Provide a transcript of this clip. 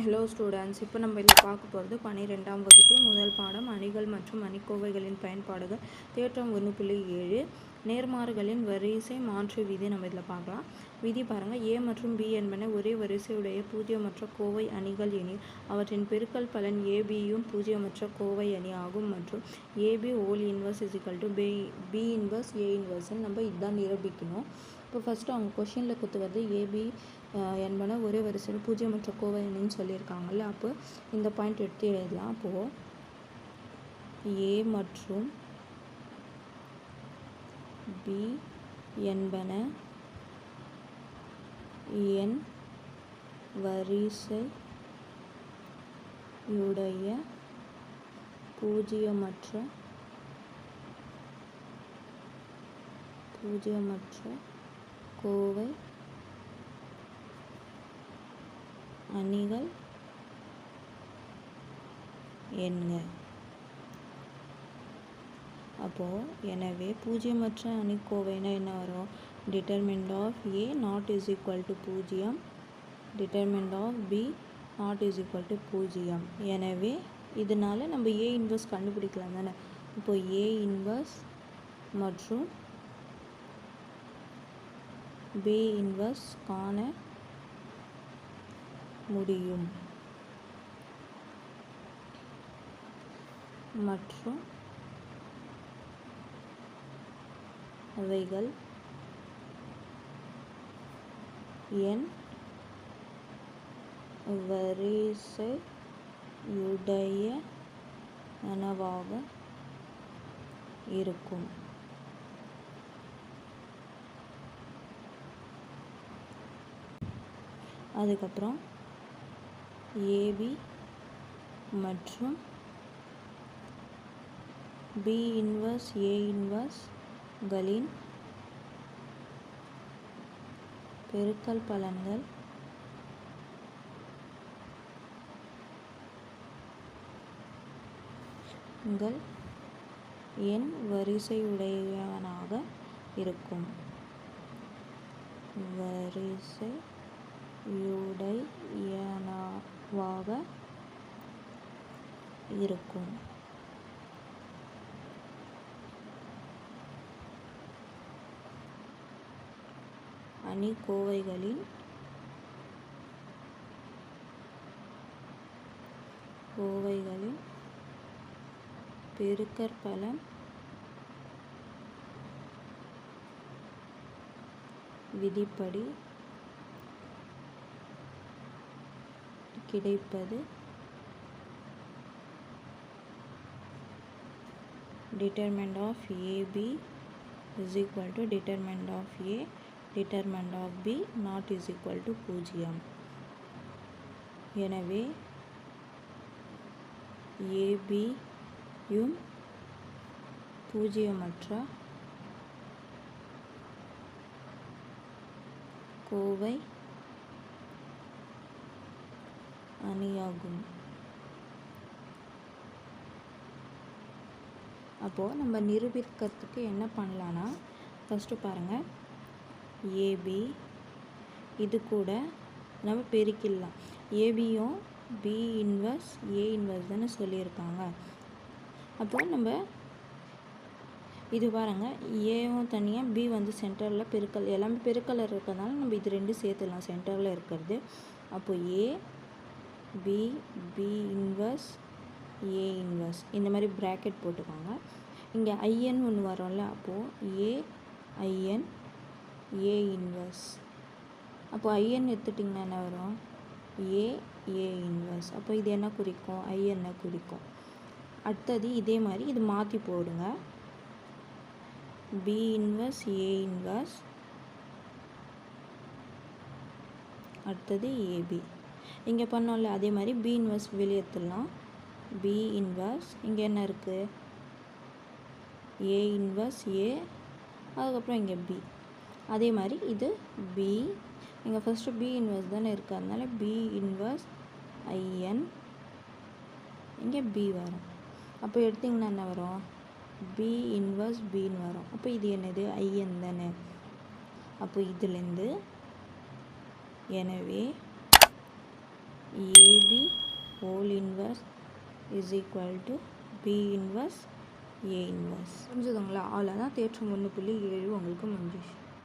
Hello students இப்போ நம்ம இதில் பார்க்க போகிறது பன்னிரெண்டாம் வகுப்பு முதல் பாடம் அணிகள் மற்றும் அணிக்கோவைகளின் பயன்பாடுகள். தேற்றம் ஒன்று புள்ளி ஏழு. நேர்மாறுகளின் வரிசை மாற்று விதி நம்ம இதில் பார்க்கலாம். விதி பாருங்கள் ஏ மற்றும் பி என்பன ஒரே வரிசையுடைய பூஜ்ஜியமற்ற கோவை அணிகள் எனில் அவற்றின் பெருக்கல் பலன் ஏபியும் பூஜ்ஜியமற்ற கோவை அணி ஆகும் மற்றும் AB whole inverse is equal to B B inverse A இன்வர்ஸ்ன்னு நம்ம இதுதான் நிரூபிக்கணும். இப்போ ஃபஸ்ட்டு அவங்க கொஷினில் கொடுத்துவது ஏபி என்பன ஒரே வரிசையில் பூஜ்ஜியமற்ற கோவை அணின்னு சொல்லியிருக்காங்கல்ல அப்போ இந்த பாயிண்ட் எடுத்து எழுதலாம். அப்போது ஏ மற்றும் பி என்பன என் வரிசையுடைய பூஜ்ஜியமற்ற பூஜ்ஜியமற்ற கோவை அணிகள் என்க அப்போது எனவே பூஜ்ஜியமற்ற அணிக்கோவைனா என்ன வரும்? Determinant of A not is equal to பூஜ்ஜியம் determinant of B not is equal to பூஜ்ஜியம் எனவே இதனால் நம்ம ஏ இன்வர்ஸ் கண்டுபிடிக்கலாம் தானே? இப்போ ஏ இன்வர்ஸ் மற்றும் பி இன்வர்ஸ் காண முடியும். மற்றும் அவைகள் என் வரிசையுடைய நனவாக இருக்கும். அதுக்கப்புறம் ஏபி மற்றும் பி இன்வர்ஸ் ஏ இன்வர்ஸ்களின் பெருக்கல் பலன்கள். உங்கள் என் வரிசையுடையவனாக இருக்கும். வாக இருக்கும். அணிக்கோவைகளின் கோவைகளின் பெருக்கற்பலன் விதிப்படி கிடைப்பது determinant of AB is equal to determinant of A determinant of B not is equal to பூஜ்ஜியம் எனவே ஏபியும் பூஜ்ஜியமற்ற கோவை அணியாகும். அப்போது நம்ம நிரூபிக்கிறதுக்கு என்ன பண்ணலான்னா ஃபஸ்ட்டு பாருங்கள் ஏபி இது கூட நம்ம பெருக்கிடலாம். ஏபியும் பி இன்வர்ஸ் ஏ இன்வர்ஸ் தானே சொல்லியிருக்காங்க. அப்போது நம்ம இது பாருங்கள் ஏவும் தனியாக பி வந்து சென்டரில் பெருக்கல் எல்லாமே பெருக்கல் இருக்கிறதுனால நம்ம இது ரெண்டும் சேர்த்துடலாம். சென்டரில் இருக்கிறது. அப்போ A B B inverse A inverse இந்த மாதிரி ப்ராக்கெட் போட்டுக்கோங்க. இங்கே ஐஎன் ஒன்று வரும்ல அப்போது A I N A inverse அப்போது ஐஎன் எடுத்துட்டிங்கன்னா என்ன வரும்? ஏ ஏ இன்வர்ஸ் அப்போ இது என்ன குறிக்கும்? ஐஎன்னை குறிக்கும். அடுத்தது இதே மாதிரி இது மாற்றி போடுங்க. பி இன்வர்ஸ் ஏ இன்வர்ஸ் அடுத்தது ஏபி இங்கே பண்ணோம்ல அதே மாதிரி பி இன்வர்ஸ் வெளியேற்றலாம் பி இன்வர்ஸ் இங்கே என்ன இருக்குது ஏ இன்வர்ஸ் ஏ அதுக்கப்புறம் இங்கே பி அதே மாதிரி இது பி இங்கே ஃபஸ்ட்டு பி இன்வர்ஸ் தானே இருக்குது அதனால பி இன்வர்ஸ் ஐஎன் இங்கே பி வரும். அப்போ எடுத்திங்கன்னா என்ன வரும்? பி இன்வர்ஸ் பின்னு வரும். அப்போ இது என்னது? ஐஎன் தானே. அப்போ இதுலேருந்து எனவே AB whole inverse is equal to B inverse A inverse புரிஞ்சுதுங்களா? அவ்வளோதான் தேற்றம் ஒன்று புள்ளி ஏழு உங்களுக்கு முடிஞ்சிச்சு